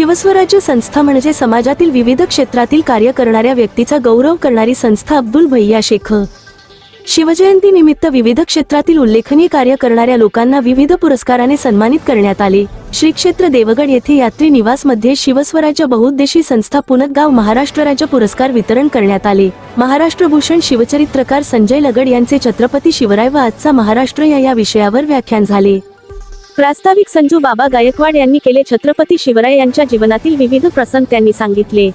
शिवस्वराज्य संस्था म्हणजे समाजातील विविध क्षेत्रातील कार्य करणाऱ्या व्यक्तीचा गौरव करणारी संस्था अब्दुल भैया शेख शिवजयंती निमित्त विविध क्षेत्रातील उल्लेखनीय कार्य करणाऱ्या लोकांना विविध पुरस्काराने सन्मानित करण्यात आले. श्री क्षेत्र देवगड येथे यात्री निवासमध्ये शिवस्वराज्य बहुउद्देशी संस्था पुनतगाव महाराष्ट्र राज्य पुरस्कार वितरण करण्यात आले. महाराष्ट्र भूषण शिवचरित्रकार संजय लगड यांचे छत्रपती शिवराय व आजचा महाराष्ट्र या या विषयावर व्याख्यान झाले. प्रास्ताविक संजू बाबा गायकवाड यांनी केले छत्रपती शिवराय यांच्या जीवनातील विविध प्रसंग त्यांनी सांगितले.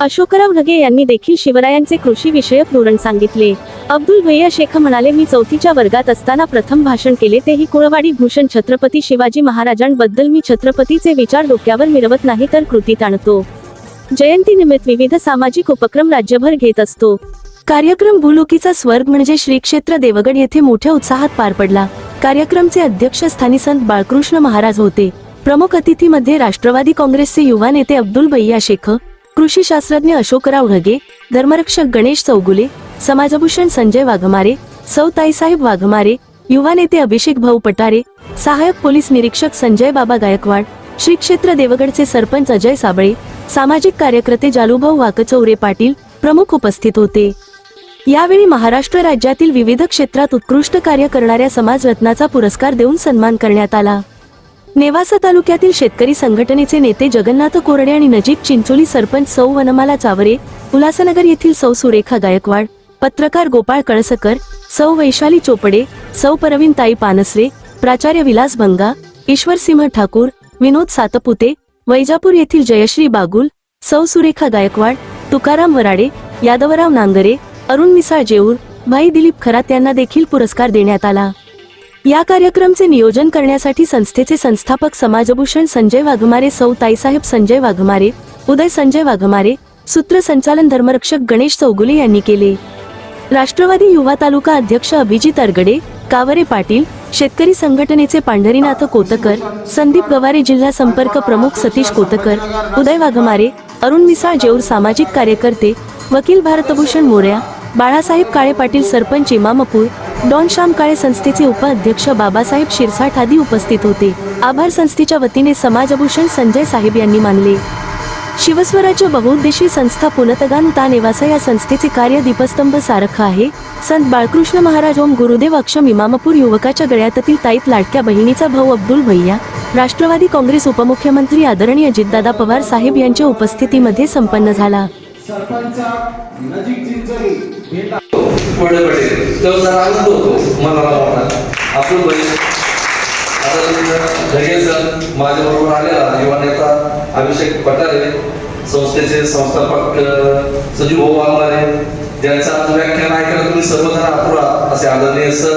अशोकराव ढगे यांनी देखील शिवरायांचे कृषी विषयक धोरण सांगितले. अब्दुल भैया शेख म्हणाले मी चौथीच्या वर्गात असताना प्रथम भाषण केले तेही कुळवाडी भूषण छत्रपती शिवाजी महाराजांबद्दल. मी छत्रपतीचे विचार डोक्यावर मिरवत नाही तर कृतीत आणतो जयंतीनिमित्त विविध सामाजिक उपक्रम राज्यभर घेत असतो. कार्यक्रम भुलुकीचा स्वर्ग म्हणजे श्री क्षेत्र देवगड येथे मोठ्या उत्साहात पार पडला. कार्यक्रमचे अध्यक्षस्थानी संत बाळकृष्ण महाराज होते. प्रमुख अतिथीमध्ये राष्ट्रवादी काँग्रेसचे युवा नेते अब्दुल भैया शेख कृषी शास्त्रज्ञ अशोकराव ढगे धर्मरक्षक गणेश चौगुले समाजभूषण संजय वाघमारे सौ ताईसाहेब वाघमारे युवा नेते अभिषेक भाऊ पटारे सहाय्यक पोलीस निरीक्षक संजय बाबा गायकवाड श्री क्षेत्र देवगडचे सरपंच अजय साबळे सामाजिक कार्यकर्ते जालूभाऊ वाकचौरे पाटील प्रमुख उपस्थित होते. यावेळी महाराष्ट्र राज्यातील विविध क्षेत्रात उत्कृष्ट कार्य करणाऱ्या समाजरत्नाचा पुरस्कार देऊन सन्मान करण्यात आला. नेवासा तालुक्यातील शेतकरी संघटनेचे नेते जगन्नाथ कोरडे आणि नजीक चिंचोली सरपंच सौ वनमाला चावरे उल्हासनगर येथील सौ सुरेखा गायकवाड पत्रकार गोपाळ कळसकर सौ वैशाली चोपडे सौ परवीनताई पानसरे प्राचार्य विलास भंगा ईश्वरसिंह ठाकूर विनोद सातपुते वैजापूर येथील जयश्री बागुल सौ सुरेखा गायकवाड तुकाराम वराडे यादवराव नांगरे अरुण मिसाळ जेऊर भाई दिलीप खरात यांना देखील पुरस्कार देण्यात आला. या कार्यक्रमचे नियोजन करण्यासाठी संस्थेचे संस्थापक समाजभूषण संजय वाघमारे सौ ताईसाहेब संजय वाघमारे उदय संजय वाघमारे सूत्रसंचालन धर्मरक्षक गणेश चौगुले यांनी केले. राष्ट्रवादी युवा तालुका अध्यक्ष अभिजित अरगडे कावरे पाटील शेतकरी संघटनेचे पांढरीनाथ कोतकर संदीप गवारे जिल्हा संपर्क प्रमुख सतीश कोतकर उदय वाघमारे अरुण मिसाळ जेऊर सामाजिक कार्यकर्ते वकील भारतभूषण मोर्या बाळासाहेब काळे पाटील सरपंच इमामपूर डॉन श्याम काळे संस्थेचे उपाध्यक्ष बाबासाहेब शिरसाठ आदी उपस्थित होते. आभार संस्थेच्या वतीने समाजभूषण संजय साहेब यांनी मानले. शिवस्वराज्य बहुउद्देशी संस्था पुनतगान ता नेवासा या संस्थेचे कार्य दीपस्तंभ सारख आहे. संत बाळकृष्ण महाराज ओम गुरुदेव अक्षम इमामपूर युवकाच्या गळ्यातील ताईत लाडक्या बहिणीचा भाऊ अब्दुल भैया राष्ट्रवादी काँग्रेस उपमुख्यमंत्री आदरणीय अजितदादा पवार साहेब यांच्या उपस्थितीमध्ये संपन्न झाला. सरपंचा नजीक तो जरा होतो मनाला आपण बघित सर माझ्या आलेला युवा नेता अभिषेक पटारे संस्थेचे संस्थापक सजीव भाऊ वाघमारे ज्यांचं आज व्याख्यान ऐकायला तुम्ही सर्वजण आपुरा असे आदरणीय सर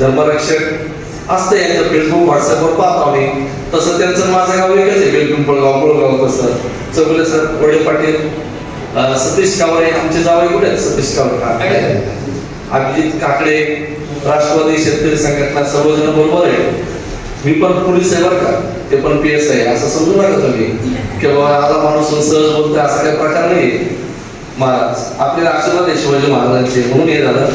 धर्मरक्षक असते यांचं फेसबुक व्हॉट्सअपवर पाहतो आम्ही तसं त्यांचं माझं गाव एकच आहे बेलपिंपळगाव मुळगाव तसं. चौगुले सर वडे पाटील. सतीश कावरे आमचे जावई कुठे आहेत? सतीश कावरे? अभिजित काकडे राष्ट्रवादी शेतकरी संघटना सर्वजण बरोबर आहे. मी पण पोलीस आहे बरं का? ते पण पी एस आहे. असं समजू नका तुम्ही. की बाबा आला माणूस सहज बोलतोय असा काही प्रकार नाही महाराज आपल्याला आशीर्वाद आहे शिवाजी महाराजांचे. म्हणून हे झालं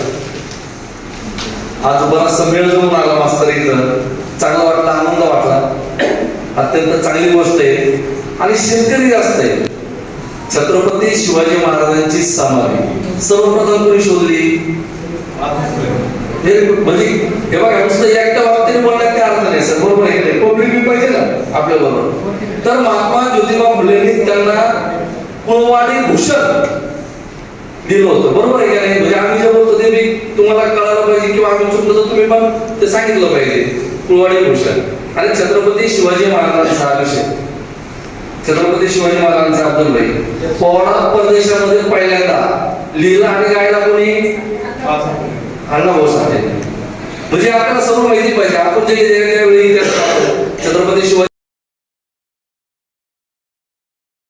आज बराचसा मेळ जमून आला मास्तर इथं. चांगला वाटला आनंद वाटला. अत्यंत चांगली गोष्ट आहे. आणि शेतकरी जास्त आहे. छत्रपती शिवाजी महाराजांची समाधी. सर्वप्रथम कोणी शोधली? हे म्हणजे हे बघा नुसतं एकट्या बाबतीने बोलण्यात काय अर्थ नाही सर. बरोबर आहे नाही? पब्लिक बी पाहिजे ना आपल्या बरोबर तर महात्मा ज्योतिबा फुलेंनी त्यांना कुळवाडी भूषण दिलं होतं. बरोबर आहे की नाही? म्हणजे आम्ही जे बोलतो ते मी तुम्हाला कळायला पाहिजे किंवा आम्ही चुकलो तर तुम्ही पण ते सांगितलं पाहिजे. कुळवाडी भूषण. आणि छत्रपती शिवाजी महाराजांचा हा विषय छत्रपती शिवाजी महाराजांचा अब्दुल भाई पोवाडा परदेशामध्ये पहिल्यांदा लिहिला आणि गायला कोणी? अण्णा भाऊ साठे. म्हणजे आपल्याला सर्व माहिती पाहिजे. आपण जे वेळी छत्रपती शिवाजी